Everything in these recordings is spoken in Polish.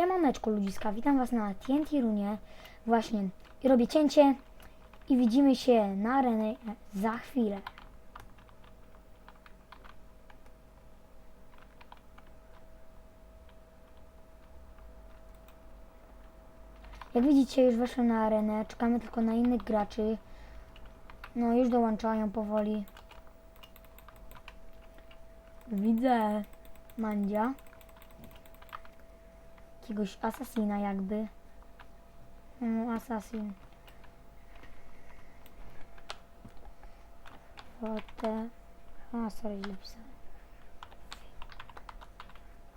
Siemaneczko ludziska, witam was na TNT Runie. Właśnie, i robię cięcie i widzimy się na arenie za chwilę. Jak widzicie już weszłem na arenę, czekamy tylko na innych graczy. No już dołączają powoli. Widzę Mandzia jakiegoś asasina jakby. No, asasin. Fotę. A, sorry, źle pisałem.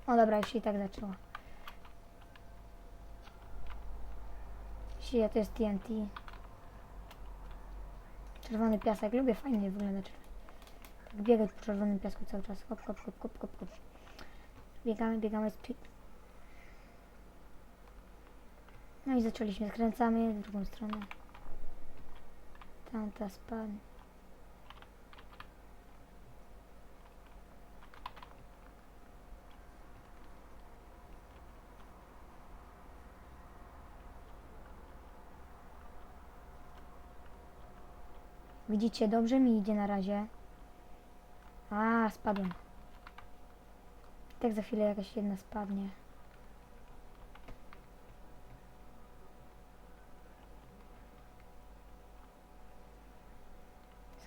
O dobra, już się i tak zaczęło. Shit, to jest TNT. Czerwony piasek, lubię, fajnie wygląda czerwony. Tak biegać po czerwonym piasku cały czas. Hop, hop, hop, hop, hop, hop. Biegamy, biegamy. Pi- No i zaczęliśmy. Skręcamy w drugą stronę. Tamta spadnie. Widzicie, dobrze mi idzie na razie. A, spadłem. Tak za chwilę jakaś jedna spadnie.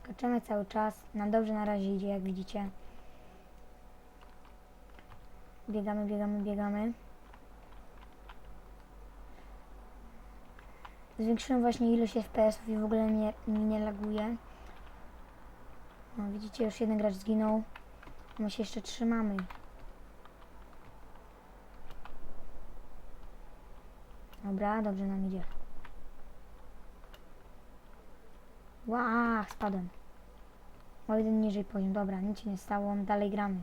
Skaczemy cały czas. Nam dobrze na razie idzie, jak widzicie. Biegamy, biegamy, biegamy. Zwiększyłem właśnie ilość FPS-ów i w ogóle mnie, mi nie laguje. No, widzicie, już jeden gracz zginął. My się jeszcze trzymamy. Dobra, dobrze nam idzie. Ła, spadłem. O jeden niżej poziom. Dobra, nic się nie stało, dalej gramy.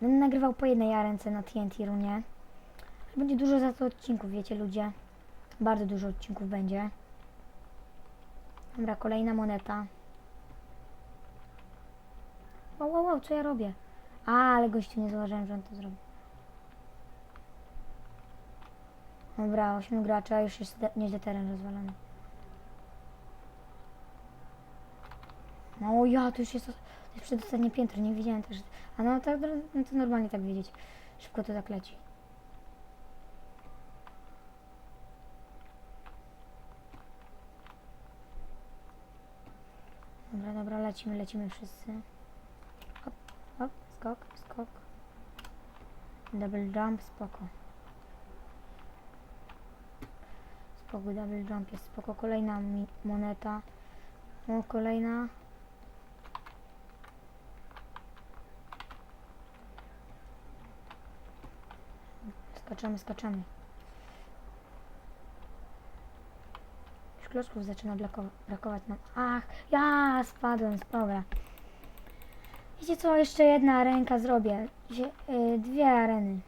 Będę nagrywał po jednej arence na TNT runie. Będzie dużo za to odcinków, wiecie ludzie. Bardzo dużo odcinków będzie. Dobra, kolejna moneta. Wow, wow, wow, co ja robię? A, ale gościu nie zauważyłem, że on to zrobił. Dobra, 8 gracza, już jest nieźle teren rozwalony. No ja, to już jest, to jest przedostatnie piętro, nie widziałem też. A no tak, no to normalnie tak wiedzieć. Szybko to tak leci. Dobra, dobra, lecimy, lecimy wszyscy. Hop, hop, skok, skok. Double jump, spoko. Spoko, double jump jest spoko. Kolejna moneta. O, kolejna. Skaczemy, skaczemy. Już klocków zaczyna brakować nam. Ach, ja spadłem, dobra. Wiecie co, jeszcze jedna ręka zrobię. Zie- y, dwie areny.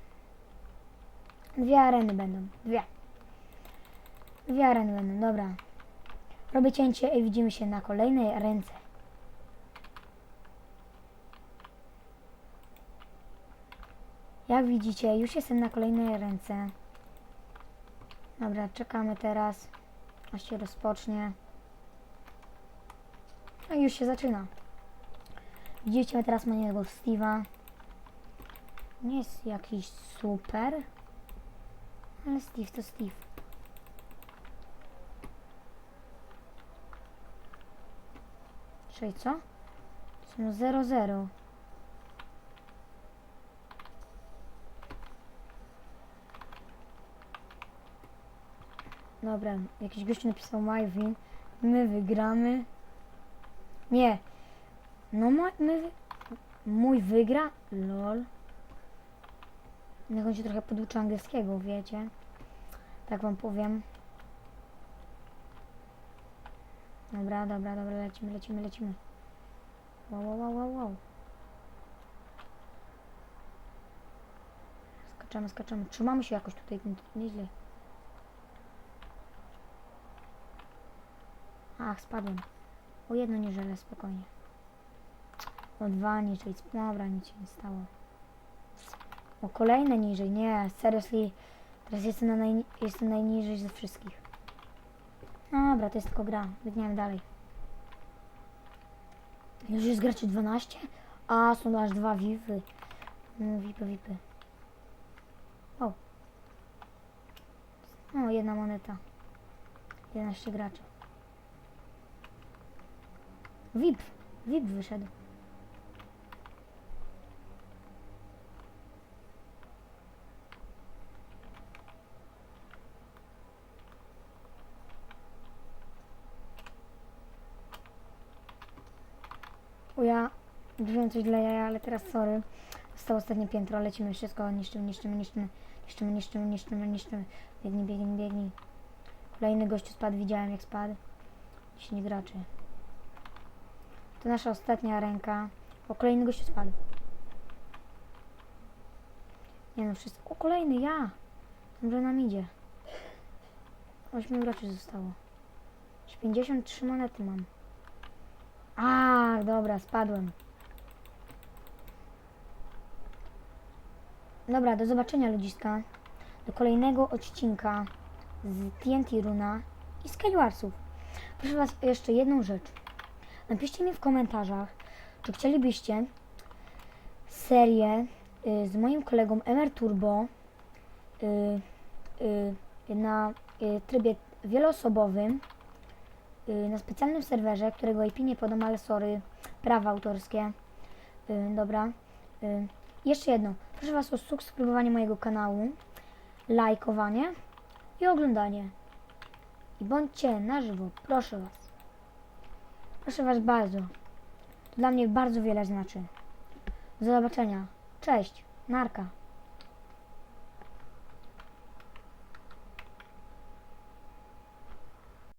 Dwie areny będą, dwie. Dwie areny będą, dobra. Robię cięcie i widzimy się na kolejnej ręce. Jak widzicie, już jestem na kolejnej ręce. Dobra, czekamy teraz, aż się rozpocznie. No i już się zaczyna. Widzicie teraz mojego Steve'a. Nie jest jakiś super, ale Steve to Steve. Czyli co? Są 0-0. Dobra, jakiś gościu napisał my win. My wygramy. Nie. No my, my. Mój wygra? Lol. Jak on się trochę poduczy angielskiego, wiecie. Tak wam powiem. Dobra, dobra, dobra, lecimy, lecimy, lecimy. Wow, wow, wow, wow, wow. Skaczemy, skaczemy. Trzymamy się jakoś tutaj, nieźle. Ach, spadłem. O jedno nie żelę, spokojnie. O dwa czyli... Dobra, nic się nie stało. O, kolejne niżej. Nie, seriously. Teraz jestem, na naj, jestem najniżej ze wszystkich. Dobra, to jest tylko gra. Biegniemy dalej. Już jest graczy 12? A, są aż dwa VIPy. No, VIPy, VIPy. O. O, jedna moneta. 11 graczy. VIP. VIP wyszedł. O ja wiem coś dla jaja, ale teraz sorry. Zostało ostatnie piętro, lecimy wszystko, niszczymy, niszczymy, niszczymy, niszczymy, niszczymy, niszczymy, niszczymy. Biegnij, biegnij, biegnij. Kolejny gościu spadł, widziałem jak spadł. 10 graczy. To nasza ostatnia ręka. O, kolejny gościu spadł. Nie no, wszystko. O, kolejny, ja! Dobrze nam idzie. 8 graczy zostało. Już 53 monety mam. A, dobra, spadłem. Dobra, do zobaczenia ludziska. Do kolejnego odcinka z TNT Runa i Skywarsów. Proszę Was jeszcze jedną rzecz. Napiszcie mi w komentarzach, czy chcielibyście serię y, z moim kolegą Emer Turbo y, y, na trybie wieloosobowym na specjalnym serwerze, którego IP nie podam, ale sorry, prawa autorskie. Dobra. Jeszcze jedno. Proszę Was o subskrybowanie mojego kanału, lajkowanie i oglądanie. I bądźcie na żywo, proszę Was. Proszę Was bardzo. Dla mnie bardzo wiele znaczy. Do zobaczenia. Cześć. Narka.